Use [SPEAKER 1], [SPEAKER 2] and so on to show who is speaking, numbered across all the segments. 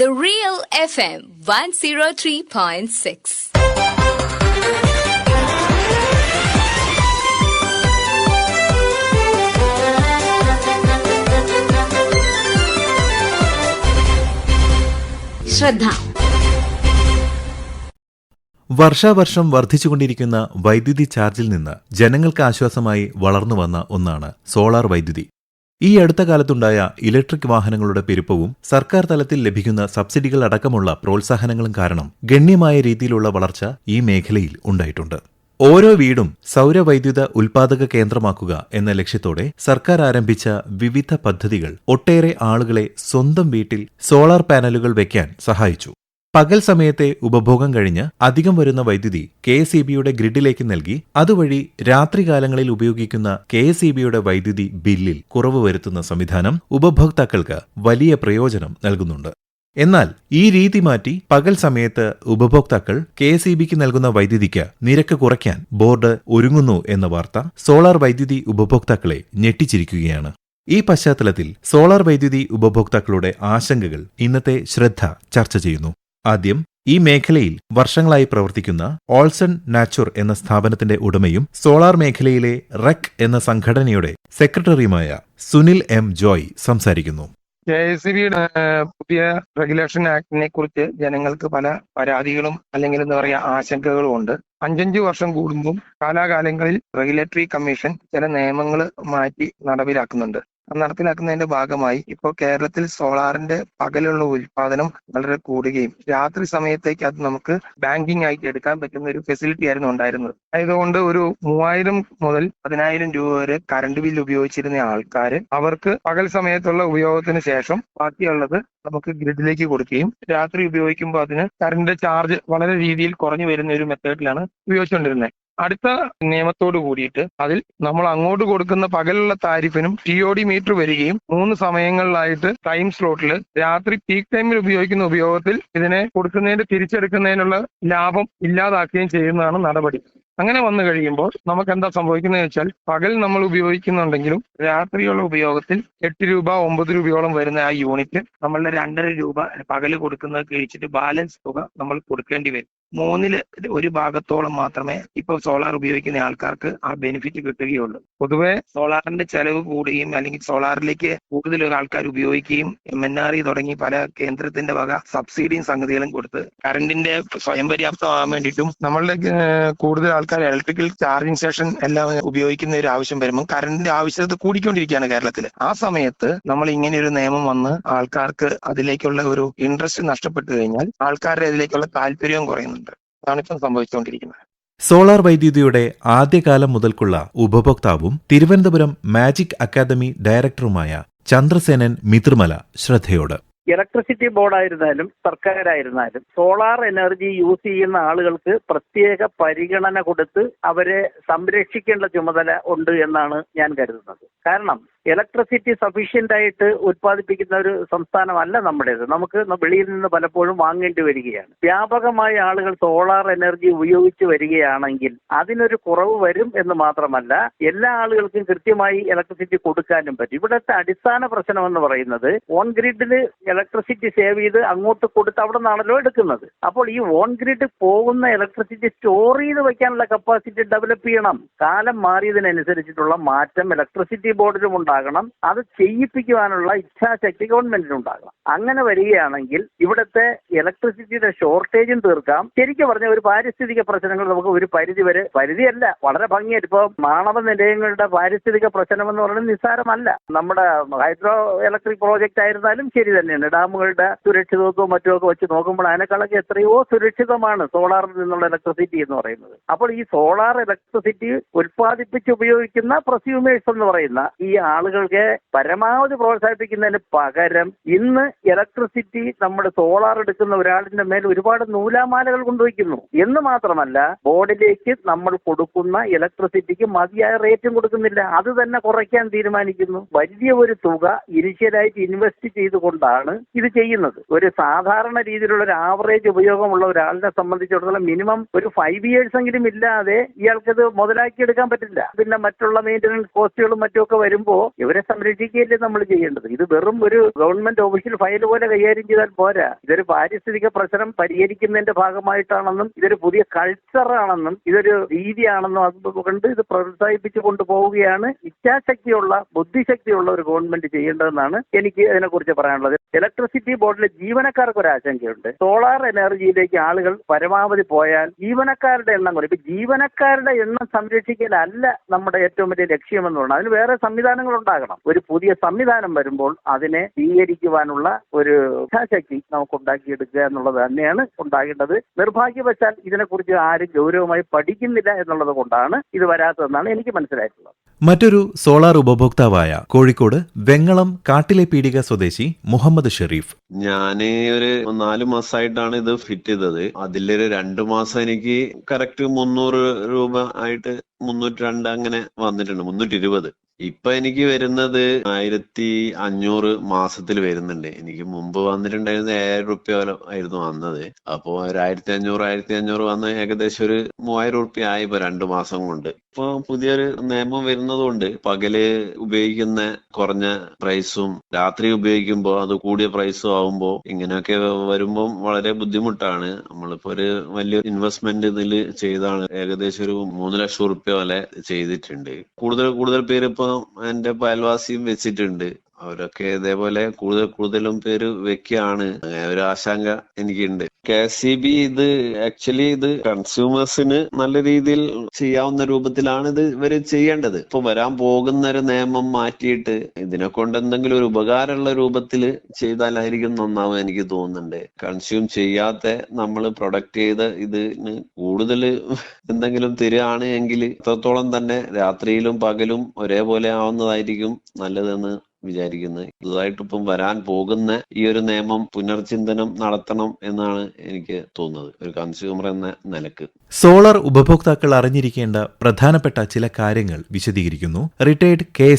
[SPEAKER 1] The Real FM 103.6. ശ്രദ്ധ
[SPEAKER 2] വർഷാവർഷം വർദ്ധിച്ചുകൊണ്ടിരിക്കുന്ന വൈദ്യുതി ചാർജിൽ നിന്ന് ജനങ്ങൾക്ക് ആശ്വാസമായി വളർന്നു വന്ന ഒന്നാണ് സോളാർ വൈദ്യുതി ഈ അടുത്ത കാലത്തുണ്ടായ ഇലക്ട്രിക് വാഹനങ്ങളുടെ പെരുപ്പവും സർക്കാർ തലത്തിൽ ലഭിക്കുന്ന സബ്സിഡികൾ അടക്കമുള്ള പ്രോത്സാഹനങ്ങളും കാരണം ഗണ്യമായ രീതിയിലുള്ള വളർച്ച ഈ മേഖലയിൽ ഉണ്ടായിട്ടുണ്ട്. ഓരോ വീടും സൗരവൈദ്യുത ഉൽപാദക കേന്ദ്രമാക്കുക എന്ന ലക്ഷ്യത്തോടെ സർക്കാർ ആരംഭിച്ച വിവിധ പദ്ധതികൾ ഒട്ടേറെ ആളുകളെ സ്വന്തം വീട്ടിൽ സോളാർ പാനലുകൾ വയ്ക്കാൻ സഹായിച്ചു. പകൽ സമയത്തെ ഉപഭോഗം കഴിഞ്ഞ് അധികം വരുന്ന വൈദ്യുതി കെ എസ് ഇ ബിയുടെ ഗ്രിഡിലേക്ക് നൽകി. അതുവഴി രാത്രികാലങ്ങളിൽ ഉപയോഗിക്കുന്ന കെ എസ് ഇ ബിയുടെ വൈദ്യുതി ബില്ലിൽ കുറവ് വരുത്തുന്ന സംവിധാനം ഉപഭോക്താക്കൾക്ക് വലിയ പ്രയോജനം നൽകുന്നുണ്ട്. എന്നാൽ ഈ രീതി മാറ്റി പകൽ സമയത്ത് ഉപഭോക്താക്കൾ കെ എസ് ഇ ബിക്ക് നൽകുന്ന വൈദ്യുതിക്ക് നിരക്ക് കുറയ്ക്കാൻ ബോർഡ് ഒരുങ്ങുന്നു എന്ന വാർത്ത സോളാർ വൈദ്യുതി ഉപഭോക്താക്കളെ ഞെട്ടിച്ചിരിക്കുകയാണ്. ഈ പശ്ചാത്തലത്തിൽ സോളാർ വൈദ്യുതി ഉപഭോക്താക്കളുടെ ആശങ്കകൾ ഇന്നത്തെ ശ്രദ്ധ ചർച്ച ചെയ്യുന്നു. ആദ്യം ഈ മേഖലയിൽ വർഷങ്ങളായി പ്രവർത്തിക്കുന്ന ഓൾസൺ നാച്ചുർ എന്ന സ്ഥാപനത്തിന്റെ ഉടമയും സോളാർ മേഖലയിലെ റെക് എന്ന സംഘടനയുടെ സെക്രട്ടറിയുമായ സുനിൽ എം ജോയ് സംസാരിക്കുന്നു.
[SPEAKER 3] കെ എസ് ബിയുടെ പുതിയ റെഗുലേഷൻ ആക്ടിനെ കുറിച്ച് ജനങ്ങൾക്ക് പല പരാതികളും അല്ലെങ്കിൽ എന്താ പറയാ ആശങ്കകളും ഉണ്ട്. അഞ്ചഞ്ച് വർഷം കൂടുമ്പോൾ കാലാകാലങ്ങളിൽ റെഗുലേറ്ററി കമ്മീഷൻ ചില നിയമങ്ങൾ മാറ്റി നടപ്പിലാക്കുന്നുണ്ട്. നടപ്പിലാക്കുന്നതിന്റെ ഭാഗമായി ഇപ്പോൾ കേരളത്തിൽ സോളാറിന്റെ പകലുള്ള ഉൽപാദനം വളരെ കൂടുകയും രാത്രി സമയത്തേക്ക് അത് നമുക്ക് ബാങ്കിങ് ആയിട്ട് എടുക്കാൻ പറ്റുന്ന ഒരു ഫെസിലിറ്റി ആയിരുന്നു ഉണ്ടായിരുന്നത്. ആയതുകൊണ്ട് ഒരു മൂവായിരം മുതൽ പതിനായിരം രൂപ വരെ കറണ്ട് ബില്ല് ഉപയോഗിച്ചിരുന്ന ആൾക്കാർ അവർക്ക് പകൽ സമയത്തുള്ള ഉപയോഗത്തിന് ശേഷം ബാക്കിയുള്ളത് നമുക്ക് ഗ്രിഡിലേക്ക് കൊടുക്കുകയും രാത്രി ഉപയോഗിക്കുമ്പോൾ അതിന് കറണ്ട് ചാർജ് വളരെ രീതിയിൽ കുറഞ്ഞു വരുന്ന ഒരു മെത്തേഡിലാണ് ഉപയോഗിച്ചുകൊണ്ടിരുന്നത്. അടുത്ത നിയമത്തോട് കൂടിയിട്ട് അതിൽ നമ്മൾ അങ്ങോട്ട് കൊടുക്കുന്ന പകലുള്ള താരിഫിനും ടി ഒ ഡി മീറ്റർ വരികയും മൂന്ന് സമയങ്ങളിലായിട്ട് ടൈം സ്ലോട്ടിൽ രാത്രി പീക്ക് ടൈമിൽ ഉപയോഗിക്കുന്ന ഉപയോഗത്തിൽ ഇതിനെ കൊടുക്കുന്നതിന്റെ തിരിച്ചെടുക്കുന്നതിനുള്ള ലാഭം ഇല്ലാതാക്കുകയും ചെയ്യുന്നതാണ് നടപടി. അങ്ങനെ വന്നു കഴിയുമ്പോൾ നമുക്ക് എന്താ സംഭവിക്കുന്നത് വെച്ചാൽ പകൽ നമ്മൾ ഉപയോഗിക്കുന്നുണ്ടെങ്കിലും രാത്രിയുള്ള ഉപയോഗത്തിൽ എട്ട് രൂപ ഒമ്പത് രൂപയോളം വരുന്ന ആ യൂണിറ്റ് നമ്മളുടെ രണ്ടര രൂപ പകൽ കൊടുക്കുന്നത് കഴിച്ചിട്ട് ബാലൻസ് തുക നമ്മൾ കൊടുക്കേണ്ടി വരും. മൂന്നിൽ ഒരു ഭാഗത്തോളം മാത്രമേ ഇപ്പോൾ സോളാർ ഉപയോഗിക്കുന്ന ആൾക്കാർക്ക് ആ ബെനിഫിറ്റ് കിട്ടുകയുള്ളൂ. പൊതുവെ സോളാറിന്റെ ചെലവ് കൂടുകയും അല്ലെങ്കിൽ സോളാറിലേക്ക് കൂടുതൽ ആൾക്കാർ ഉപയോഗിക്കുകയും എം എൻ ആർ ഇ തുടങ്ങി പല കേന്ദ്രത്തിന്റെ വക സബ്സിഡിയും സംഗതികളും കൊടുത്ത് കറണ്ടിന്റെ സ്വയം പര്യാപ്തമാകാൻ വേണ്ടിയിട്ടും നമ്മളുടെ കൂടുതൽ ആൾക്കാർ ഇലക്ട്രിക്കൽ ചാർജിങ് സ്റ്റേഷൻ എല്ലാം ഉപയോഗിക്കുന്ന ഒരു ആവശ്യം വരുമ്പോൾ കറണ്ടിന്റെ ആവശ്യകത കൂടിക്കൊണ്ടിരിക്കുകയാണ് കേരളത്തിൽ ആ സമയത്ത് നമ്മൾ ഇങ്ങനെ ഒരു നിയമം വന്ന് ആൾക്കാർക്ക് അതിലേക്കുള്ള ഒരു ഇൻട്രസ്റ്റ് നഷ്ടപ്പെട്ടു കഴിഞ്ഞാൽ ആൾക്കാരുടെ അതിലേക്കുള്ള താല്പര്യവും കുറയുന്നുണ്ട്. അതാണ് ഇപ്പം സംഭവിച്ചുകൊണ്ടിരിക്കുന്നത്.
[SPEAKER 2] സോളാർ വൈദ്യുതിയുടെ ആദ്യകാലം മുതൽക്കുള്ള ഉപഭോക്താവും തിരുവനന്തപുരം മാജിക് അക്കാദമി ഡയറക്ടറുമായ ചന്ദ്രസേനൻ മിത്രമല ശ്രദ്ധയോട്.
[SPEAKER 4] ഇലക്ട്രിസിറ്റി ബോർഡായിരുന്നാലും സർക്കാരായിരുന്നാലും സോളാർ എനർജി യൂസ് ചെയ്യുന്ന ആളുകൾക്ക് പ്രത്യേക പരിഗണന കൊടുത്ത് അവരെ സംരക്ഷിക്കേണ്ട ചുമതല ഉണ്ട് എന്നാണ് ഞാൻ കരുതുന്നത്. കാരണം ഇലക്ട്രിസിറ്റി സഫീഷ്യന്റ് ആയിട്ട് ഉത്പാദിപ്പിക്കുന്ന ഒരു സംസ്ഥാനമല്ല നമ്മുടേത്. നമുക്ക് വെളിയിൽ നിന്ന് പലപ്പോഴും വാങ്ങേണ്ടി വരികയാണ്. വ്യാപകമായ ആളുകൾ സോളാർ എനർജി ഉപയോഗിച്ച് വരികയാണെങ്കിൽ അതിനൊരു കുറവ് വരും എന്ന് മാത്രമല്ല എല്ലാ ആളുകൾക്കും കൃത്യമായി ഇലക്ട്രിസിറ്റി കൊടുക്കാനും പറ്റും. ഇവിടുത്തെ അടിസ്ഥാന പ്രശ്നം എന്ന് പറയുന്നത് ഓൺ ഗ്രിഡിൽ ഇലക്ട്രിസിറ്റി സേവ് ചെയ്ത് അങ്ങോട്ട് കൊടുത്ത് അവിടെ നിന്നാണല്ലോ എടുക്കുന്നത്. അപ്പോൾ ഈ ഓൺ ഗ്രിഡ് പോകുന്ന ഇലക്ട്രിസിറ്റി സ്റ്റോർ ചെയ്ത് വെക്കാനുള്ള കപ്പാസിറ്റി ഡെവലപ്പ് ചെയ്യണം. കാലം മാറിയതിനനുസരിച്ചിട്ടുള്ള മാറ്റം ഇലക്ട്രിസിറ്റി ബോർഡിലും ഉണ്ടാകണം. അത് ചെയ്യിപ്പിക്കുവാനുള്ള ഇച്ഛാശക്തി ഗവൺമെന്റിന് ഉണ്ടാകണം അങ്ങനെ വരികയാണെങ്കിൽ ഇവിടുത്തെ ഇലക്ട്രിസിറ്റിയുടെ ഷോർട്ടേജും തീർക്കാം. ശരിക്കും പറഞ്ഞ ഒരു പാരിസ്ഥിതിക പ്രശ്നങ്ങൾ നമുക്ക് ഒരു പരിധി വരെ പരിധിയല്ല. വളരെ ഭംഗിയായിട്ട് ഇപ്പോൾ മാണവ നിലയങ്ങളുടെ പാരിസ്ഥിതിക പ്രശ്നം എന്ന് പറയുന്നത് നിസ്സാരമല്ല. നമ്മുടെ ഹൈഡ്രോ ഇലക്ട്രിക് പ്രോജക്റ്റ് ആയിരുന്നാലും ശരി തന്നെയാണ്. ഡാമുകളുടെ സുരക്ഷിതത്വവും മറ്റുമൊക്കെ വെച്ച് നോക്കുമ്പോൾ അതിനേക്കാളൊക്കെ എത്രയോ സുരക്ഷിതമാണ് സോളാറിൽ നിന്നുള്ള ഇലക്ട്രിസിറ്റി എന്ന് പറയുന്നത്. അപ്പോൾ ഈ സോളാർ ഇലക്ട്രിസിറ്റി ഉത്പാദിപ്പിച്ച് ഉപയോഗിക്കുന്ന പ്രസ്യൂമേഴ്സ് എന്ന് പറയുന്ന ഈ ആളുകൾക്ക് പരമാവധി പ്രോത്സാഹിപ്പിക്കുന്നതിന് പകരം ഇന്ന് ഇലക്ട്രിസിറ്റി നമ്മുടെ സോളാർ എടുക്കുന്ന ഒരാളിന്റെ മേൽ ഒരുപാട് നൂലാമാലകൾ കൊണ്ടുവയ്ക്കുന്നു. എന്ന് മാത്രമല്ല ബോർഡിലേക്ക് നമ്മൾ കൊടുക്കുന്ന ഇലക്ട്രിസിറ്റിക്ക് മതിയായ റേറ്റും കൊടുക്കുന്നില്ല. അത് തന്നെ കുറയ്ക്കാൻ തീരുമാനിക്കുന്നു. വലിയ ഒരു തുക ഇനിഷ്യലായിട്ട് ഇൻവെസ്റ്റ് ചെയ്തുകൊണ്ടാണ് ഇത് ചെയ്യുന്നത്. ഒരു സാധാരണ രീതിയിലുള്ള ഒരു ആവറേജ് ഉപയോഗമുള്ള ഒരാളിനെ സംബന്ധിച്ചിടത്തോളം മിനിമം ഒരു ഫൈവ് ഇയേഴ്സ് എങ്കിലും ഇല്ലാതെ ഇയാൾക്കത് മുതലാക്കിയെടുക്കാൻ പറ്റില്ല. പിന്നെ മറ്റുള്ള മെയിന്റനൻസ് കോസ്റ്റുകളും മറ്റുമൊക്കെ വരുമ്പോൾ ഇവരെ സംരക്ഷിക്കുകയല്ലേ നമ്മൾ ചെയ്യേണ്ടത്? ഇത് വെറും ഒരു ഗവൺമെന്റ് ഒഫീഷ്യൽ ഫയൽ പോലെ കൈകാര്യം ചെയ്താൽ പോരാ. ഇതൊരു പാരിസ്ഥിതിക പ്രശ്നം പരിഹരിക്കുന്നതിന്റെ ഭാഗമായിട്ടാണെന്നും ഇതൊരു പുതിയ കൾച്ചറാണെന്നും ഇതൊരു രീതിയാണെന്നും അത് കണ്ട് ഇത് പ്രോത്സാഹിപ്പിച്ചു കൊണ്ടുപോവുകയാണ് ഇച്ഛാശക്തിയുള്ള ബുദ്ധിശക്തിയുള്ള ഒരു ഗവൺമെന്റ് ചെയ്യേണ്ടതെന്നാണ് എനിക്ക് അതിനെക്കുറിച്ച് പറയാനുള്ളത്. ഇലക്ട്രിസിറ്റി ബോർഡിലെ ജീവനക്കാർക്ക് ഒരു ആശങ്കയുണ്ട്. സോളാർ എനർജിയിലേക്ക് ആളുകൾ പരമാവധി പോയാൽ ജീവനക്കാരുടെ എണ്ണം കുറയും. ഇപ്പൊ ജീവനക്കാരുടെ എണ്ണം സംരക്ഷിക്കലല്ല നമ്മുടെ ഏറ്റവും വലിയ ലക്ഷ്യമെന്ന് പറഞ്ഞാൽ അതിന് വേറെ സംവിധാനങ്ങൾ ഉണ്ടാകണം. ഒരു പുതിയ സംവിധാനം വരുമ്പോൾ അതിനെ സ്വീകരിക്കുവാനുള്ള ഒരു ഇച്ഛാശക്തി നമുക്ക് ഉണ്ടാക്കിയെടുക്കുക എന്നുള്ളത് തന്നെയാണ് ഉണ്ടാകേണ്ടത്. നിർഭാഗ്യവശാൽ ഇതിനെക്കുറിച്ച് ആരും ഗൗരവമായി പഠിക്കുന്നില്ല എന്നുള്ളത് കൊണ്ടാണ് ഇത് വരാത്തതെന്നാണ് എനിക്ക് മനസ്സിലായിട്ടുള്ളത്.
[SPEAKER 2] മറ്റൊരു സോളാർ ഉപഭോക്താവായ കോഴിക്കോട് വെങ്ങളം കാട്ടിലെ പീടിക സ്വദേശി മുഹമ്മദ് ഷെരീഫ്.
[SPEAKER 1] ഞാൻ ഒരു നാല് മാസമായിട്ടാണ് ഇത് ഫിറ്റ് ചെയ്തത്. അതിലൊരു രണ്ടു മാസം എനിക്ക് കറക്റ്റ് മുന്നൂറ് രൂപ ആയിട്ട് മുന്നൂറ്റി രണ്ട് അങ്ങനെ വന്നിട്ടുണ്ട്. മുന്നൂറ്റി ഇരുപത് ഇപ്പൊ എനിക്ക് വരുന്നത് ആയിരത്തി അഞ്ഞൂറ് മാസത്തിൽ വരുന്നുണ്ട്. എനിക്ക് മുമ്പ് വന്നിട്ടുണ്ടായിരുന്നത് ഏഴായിരം റുപ്യ ആയിരുന്നു വന്നത്. അപ്പോ ഒരു ആയിരത്തി അഞ്ഞൂറ് ആയിരത്തി അഞ്ഞൂറ് വന്ന് ഏകദേശം ഒരു മൂവായിരം റുപ്യ ആയി ഇപ്പൊ രണ്ടു മാസം കൊണ്ട്. ഇപ്പൊ പുതിയൊരു നിയമം വരുന്നതുകൊണ്ട് പകൽ ഉപയോഗിക്കുന്ന കുറഞ്ഞ പ്രൈസും രാത്രി ഉപയോഗിക്കുമ്പോൾ അത് കൂടിയ പ്രൈസും ആവുമ്പോൾ ഇങ്ങനെയൊക്കെ വരുമ്പോൾ വളരെ ബുദ്ധിമുട്ടാണ്. നമ്മളിപ്പോ ഒരു വലിയ ഇൻവെസ്റ്റ്മെന്റ് ഇതിൽ ചെയ്താണ്. ഏകദേശം ഒരു മൂന്ന് ലക്ഷം റുപ്യ വരെ ചെയ്തിട്ടുണ്ട്. കൂടുതൽ കൂടുതൽ പേര് ഇപ്പൊ എന്റെ അയൽവാസിയും വെച്ചിട്ടുണ്ട്. അവരൊക്കെ ഇതേപോലെ കൂടുതൽ കൂടുതലും പേര് വെക്കുകയാണ് ഒരു ആശങ്ക എനിക്കുണ്ട്. കെ സി ബി ഇത് ആക്ച്വലി ഇത് കൺസ്യൂമേഴ്സിന് നല്ല രീതിയിൽ ചെയ്യാവുന്ന രൂപത്തിലാണ് ഇത് ഇവർ ചെയ്യേണ്ടത്. ഇപ്പൊ വരാൻ പോകുന്ന ഒരു നിയമം മാറ്റിയിട്ട് ഇതിനെ കൊണ്ട് എന്തെങ്കിലും ഒരു ഉപകാരമുള്ള രൂപത്തിൽ ചെയ്താലായിരിക്കും നന്നാവും എനിക്ക് തോന്നുന്നുണ്ട്. കൺസ്യൂം ചെയ്യാത്ത നമ്മൾ പ്രൊഡക്റ്റ് ചെയ്ത ഇതിന് കൂടുതൽ എന്തെങ്കിലും തരികയാണ് എങ്കിൽ എത്രത്തോളം തന്നെ രാത്രിയിലും പകലും ഒരേപോലെ ആവുന്നതായിരിക്കും നല്ലതെന്ന് വിചാരിക്കുന്നത് പുതുതായിട്ട് ഇപ്പം വരാൻ പോകുന്ന ഈ ഒരു നിയമം പുനർചിന്തനം നടത്തണം എന്നാണ് എനിക്ക് തോന്നുന്നത്. ഒരു കൺസ്യൂമർ എന്ന നിലയ്ക്ക്.
[SPEAKER 2] സോളാർ ഉപഭോക്താക്കൾ അറിഞ്ഞിരിക്കേണ്ട പ്രധാനപ്പെട്ട ചില കാര്യങ്ങൾ വിശദീകരിക്കുന്നു. Retired K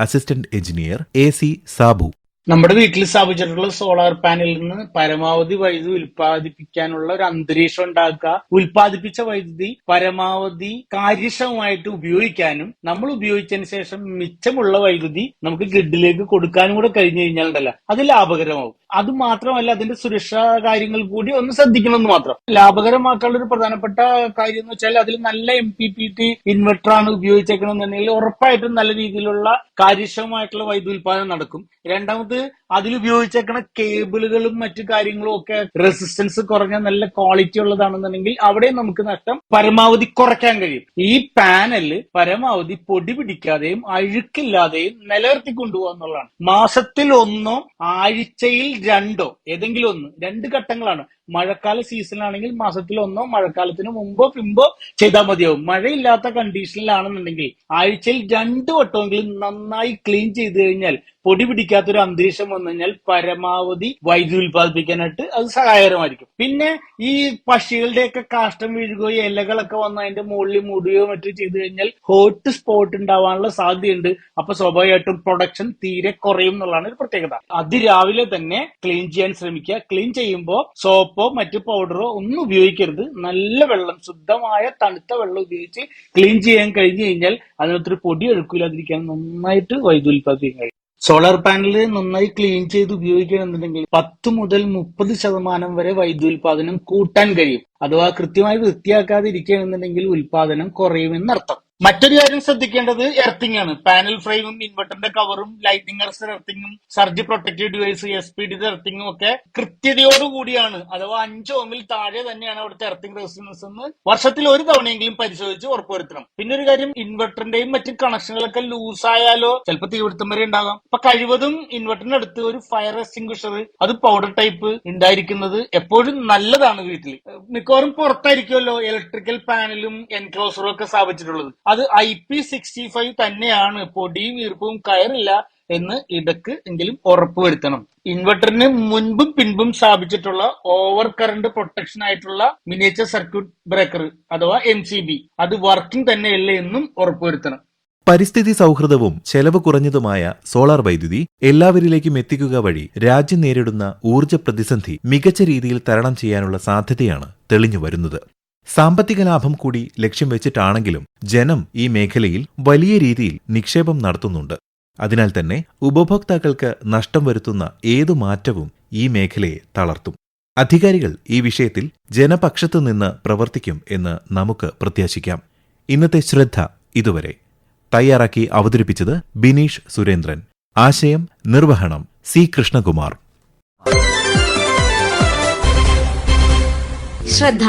[SPEAKER 2] assistant engineer A C Sabu.
[SPEAKER 5] നമ്മുടെ വീട്ടിൽ സ്ഥാപിച്ചിട്ടുള്ള സോളാർ പാനലിൽ നിന്ന് പരമാവധി വൈദ്യുതി ഉൽപ്പാദിപ്പിക്കാനുള്ള ഒരു അന്തരീക്ഷം ഉണ്ടാക്കുക ഉൽപ്പാദിപ്പിച്ച വൈദ്യുതി പരമാവധി കാര്യക്ഷമമായിട്ട് ഉപയോഗിക്കാനും നമ്മൾ ഉപയോഗിച്ചതിന് ശേഷം മിച്ചമുള്ള വൈദ്യുതി നമുക്ക് ഗ്രിഡിലേക്ക് കൊടുക്കാനും കൂടെ കഴിഞ്ഞു കഴിഞ്ഞാൽ ഉണ്ടല്ലോ അത് ലാഭകരമാവും. അത് മാത്രമല്ല അതിന്റെ സുരക്ഷാ കാര്യങ്ങൾ കൂടി ഒന്ന് ശ്രദ്ധിക്കണമെന്ന് മാത്രം. ലാഭകരമാക്കാനുള്ള ഒരു പ്രധാനപ്പെട്ട കാര്യം എന്ന് വെച്ചാൽ അതിൽ നല്ല M P P T inverter ആണ് ഉപയോഗിച്ചേക്കണമെന്നുണ്ടെങ്കിൽ ഉറപ്പായിട്ടും നല്ല രീതിയിലുള്ള കാര്യക്ഷമമായിട്ടുള്ള വൈദ്യുതി ഉൽപാദനം നടക്കും. രണ്ടാമത് അതിൽ ഉപയോഗിച്ചേക്കണ കേബിളുകളും മറ്റു കാര്യങ്ങളും ഒക്കെ റെസിസ്റ്റൻസ് കുറഞ്ഞ നല്ല ക്വാളിറ്റി ഉള്ളതാണെന്നുണ്ടെങ്കിൽ അവിടെ നമുക്ക് നഷ്ടം പരമാവധി കുറയ്ക്കാൻ കഴിയും. ഈ പാനൽ പരമാവധി പൊടി പിടിക്കാതെയും അഴുക്കില്ലാതെയും നിലനിർത്തി കൊണ്ടുപോകുക എന്നുള്ളതാണ്. മാസത്തിൽ ഒന്നോ ആഴ്ചയിൽ രണ്ടോ ഏതെങ്കിലും ഒന്ന് രണ്ട് ഘട്ടങ്ങളാണ്. മഴക്കാല സീസണാണെങ്കിൽ മാസത്തിൽ ഒന്നോ മഴക്കാലത്തിന് മുമ്പോ പിമ്പോ ചെയ്താൽ മതിയാവും. മഴയില്ലാത്ത കണ്ടീഷനിലാണെന്നുണ്ടെങ്കിൽ ആഴ്ചയിൽ രണ്ടു വട്ടമെങ്കിലും നന്നായി ക്ലീൻ ചെയ്ത് കഴിഞ്ഞാൽ പൊടി പിടിക്കാത്തൊരു അന്തരീക്ഷം വന്നു കഴിഞ്ഞാൽ പരമാവധി വൈദ്യുതി ഉൽപ്പാദിപ്പിക്കാനായിട്ട് അത് സഹായകരമായിരിക്കും. പിന്നെ ഈ പക്ഷികളുടെയൊക്കെ കാഷ്ടം വീഴുകയോ ഇലകളൊക്കെ വന്ന് അതിന്റെ മുകളിൽ മുടിയോ മറ്റോ ചെയ്തു കഴിഞ്ഞാൽ ഹോട്ട് സ്പോട്ട് ഉണ്ടാവാനുള്ള സാധ്യതയുണ്ട്. അപ്പൊ സ്വാഭാവികമായിട്ടും പ്രൊഡക്ഷൻ തീരെ കുറയും എന്നുള്ളതാണ് ഒരു പ്രത്യേകത. അതിരാവിലെ തന്നെ ക്ലീൻ ചെയ്യാൻ ശ്രമിക്കുക. ക്ലീൻ ചെയ്യുമ്പോൾ സോപ്പോ മറ്റു പൗഡറോ ഒന്നും ഉപയോഗിക്കരുത്. നല്ല വെള്ളം ശുദ്ധമായ തണുത്ത വെള്ളം ഉപയോഗിച്ച് ക്ലീൻ ചെയ്യാൻ കഴിഞ്ഞു കഴിഞ്ഞാൽ അതിനകത്തൊരു പൊടി ഒഴുക്കില്ലാതിരിക്കാൻ നന്നായിട്ട് വൈദ്യുതി ഉൽപ്പാദിപ്പിക്കാൻ കഴിയും. സോളാർ പാനൽ നന്നായി ക്ലീൻ ചെയ്ത് ഉപയോഗിക്കുകയാണെന്നുണ്ടെങ്കിൽ പത്ത് മുതൽ മുപ്പത് ശതമാനം വരെ വൈദ്യുതി ഉൽപാദനം കൂട്ടാൻ കഴിയും. അഥവാ കൃത്യമായി വൃത്തിയാക്കാതെ ഇരിക്കുകയാണെന്നുണ്ടെങ്കിൽ ഉൽപാദനം കുറയുമെന്നർത്ഥം. മറ്റൊരു കാര്യം ശ്രദ്ധിക്കേണ്ടത് എർത്തിങ് ആണ്. പാനൽ ഫ്രെയിമും ഇൻവെർട്ടറിന്റെ കവറും lighting arrester എർത്തിങ്ങും surge protective device S P D എർത്തിങ്ങും ഒക്കെ കൃത്യതയോടുകൂടിയാണ് അഥവാ അഞ്ച് താഴെ തന്നെയാണ് അവിടുത്തെ എർത്തിങ് റെസിസ്റ്റൻസ് എന്ന് വർഷത്തിൽ ഒരു തവണയെങ്കിലും പരിശോധിച്ച് ഉറപ്പുവരുത്തണം. പിന്നെ ഒരു കാര്യം ഇൻവെർട്ടറിന്റെയും മറ്റു കണക്ഷനുകളൊക്കെ ലൂസ് ആയാലോ ചിലപ്പോൾ തീപിടുത്തം വരെ ഉണ്ടാകാം. അപ്പൊ കഴിവതും ഇൻവെർട്ടറിന്റെ അടുത്ത് ഒരു ഫയർ എക്സ്റ്റിംഗ്വിഷർ അത് പൗഡർ ടൈപ്പ് ഉണ്ടായിരിക്കുന്നത് എപ്പോഴും നല്ലതാണ് വീട്ടിൽ. മിക്കവാറും പുറത്തായിരിക്കുമല്ലോ ഇലക്ട്രിക്കൽ പാനലും എൻക്ലോസറും ഒക്കെ സ്ഥാപിച്ചിട്ടുള്ളത്. അത് ഐ പി സിക്സ്റ്റി ഫൈവ് തന്നെയാണ് പൊടിയും ഈർപ്പവും കയറില്ല എന്ന് ഇടയ്ക്ക് എങ്കിലും ഉറപ്പുവരുത്തണം. ഇൻവെർട്ടറിന് മുൻപും പിൻപും സ്ഥാപിച്ചിട്ടുള്ള ഓവർ കറണ്ട് പ്രൊട്ടക്ഷൻ ആയിട്ടുള്ള മിനിയേച്ചർ സർക്യൂട്ട് ബ്രേക്കർ അഥവാ എം സി ബി അത് വർക്കിംഗ് തന്നെയല്ലേ എന്നും ഉറപ്പുവരുത്തണം.
[SPEAKER 2] പരിസ്ഥിതി സൗഹൃദവും ചെലവ് കുറഞ്ഞതുമായ സോളാർ വൈദ്യുതി എല്ലാവരിലേക്കും എത്തിക്കുക വഴി രാജ്യം നേരിടുന്ന ഊർജ പ്രതിസന്ധി മികച്ച രീതിയിൽ തരണം ചെയ്യാനുള്ള സാധ്യതയാണ് തെളിഞ്ഞു വരുന്നത് സാമ്പത്തിക ലാഭം കൂടി ലക്ഷ്യം വെച്ചിട്ടാണെങ്കിലും ജനം ഈ മേഖലയിൽ വലിയ രീതിയിൽ നിക്ഷേപം നടത്തുന്നുണ്ട്. അതിനാൽ തന്നെ ഉപഭോക്താക്കൾക്ക് നഷ്ടം വരുത്തുന്ന ഏതു മാറ്റവും ഈ മേഖലയെ തളർത്തും. അധികാരികൾ ഈ വിഷയത്തിൽ ജനപക്ഷത്തു നിന്ന് പ്രവർത്തിക്കും എന്ന് നമുക്ക് പ്രത്യാശിക്കാം. ഇന്നത്തെ ശ്രദ്ധ ഇതുവരെ. തയ്യാറാക്കി അവതരിപ്പിച്ചത് ബിനീഷ് സുരേന്ദ്രൻ. ആശയം നിർവഹണം സി കൃഷ്ണകുമാർ.
[SPEAKER 6] ശ്രദ്ധ.